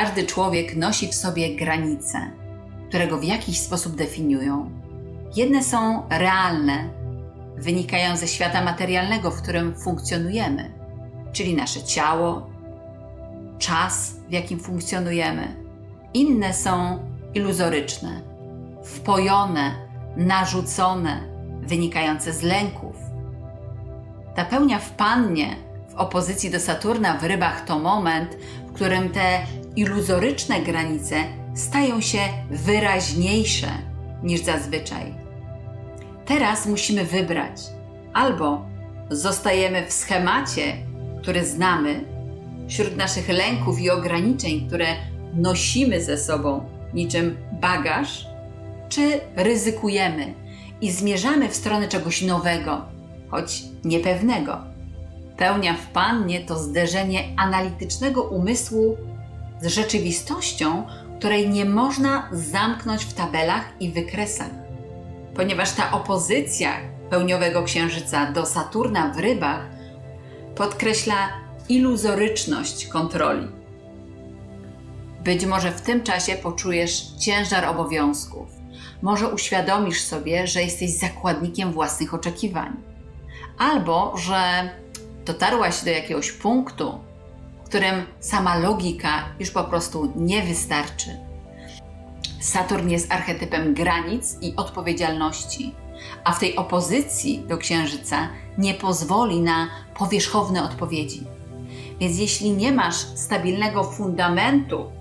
Każdy człowiek nosi w sobie granice, które go w jakiś sposób definiują. Jedne są realne, wynikają ze świata materialnego, w którym funkcjonujemy, czyli nasze ciało, czas, w jakim funkcjonujemy. Inne są iluzoryczne, wpojone, narzucone, wynikające z lęków. Ta pełnia w pannie, opozycji do Saturna w rybach, to moment, w którym te iluzoryczne granice stają się wyraźniejsze niż zazwyczaj. Teraz musimy wybrać albo zostajemy w schemacie, który znamy, wśród naszych lęków i ograniczeń, które nosimy ze sobą niczym bagaż, czy ryzykujemy i zmierzamy w stronę czegoś nowego, choć niepewnego. Pełnia w pannie to zderzenie analitycznego umysłu z rzeczywistością, której nie można zamknąć w tabelach i wykresach. Ponieważ ta opozycja pełniowego księżyca do Saturna w rybach podkreśla iluzoryczność kontroli. Być może w tym czasie poczujesz ciężar obowiązków. Może uświadomisz sobie, że jesteś zakładnikiem własnych oczekiwań. Albo że dotarłaś do jakiegoś punktu, w którym sama logika już po prostu nie wystarczy. Saturn jest archetypem granic i odpowiedzialności, a w tej opozycji do Księżyca nie pozwoli na powierzchowne odpowiedzi. Więc jeśli nie masz stabilnego fundamentu,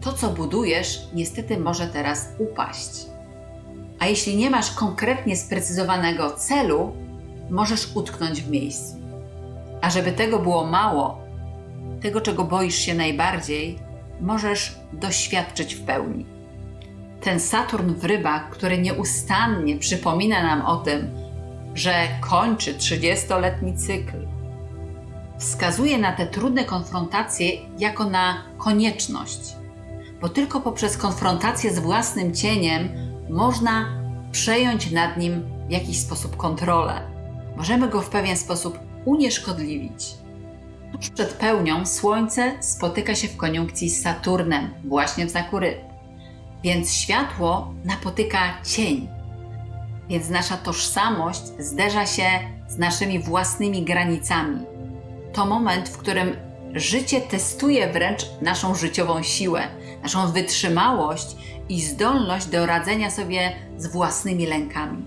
to co budujesz, niestety może teraz upaść. A jeśli nie masz konkretnie sprecyzowanego celu, możesz utknąć w miejscu. A żeby tego było mało, tego czego boisz się najbardziej, możesz doświadczyć w pełni. Ten Saturn w rybach, który nieustannie przypomina nam o tym, że kończy 30-letni cykl, wskazuje na te trudne konfrontacje jako na konieczność, bo tylko poprzez konfrontację z własnym cieniem można przejąć nad nim w jakiś sposób kontrolę. Możemy go w pewien sposób unieszkodliwić. Tuż przed pełnią Słońce spotyka się w koniunkcji z Saturnem, właśnie w znaku ryb. Więc światło napotyka cień. Więc nasza tożsamość zderza się z naszymi własnymi granicami. To moment, w którym życie testuje wręcz naszą życiową siłę, naszą wytrzymałość i zdolność do radzenia sobie z własnymi lękami.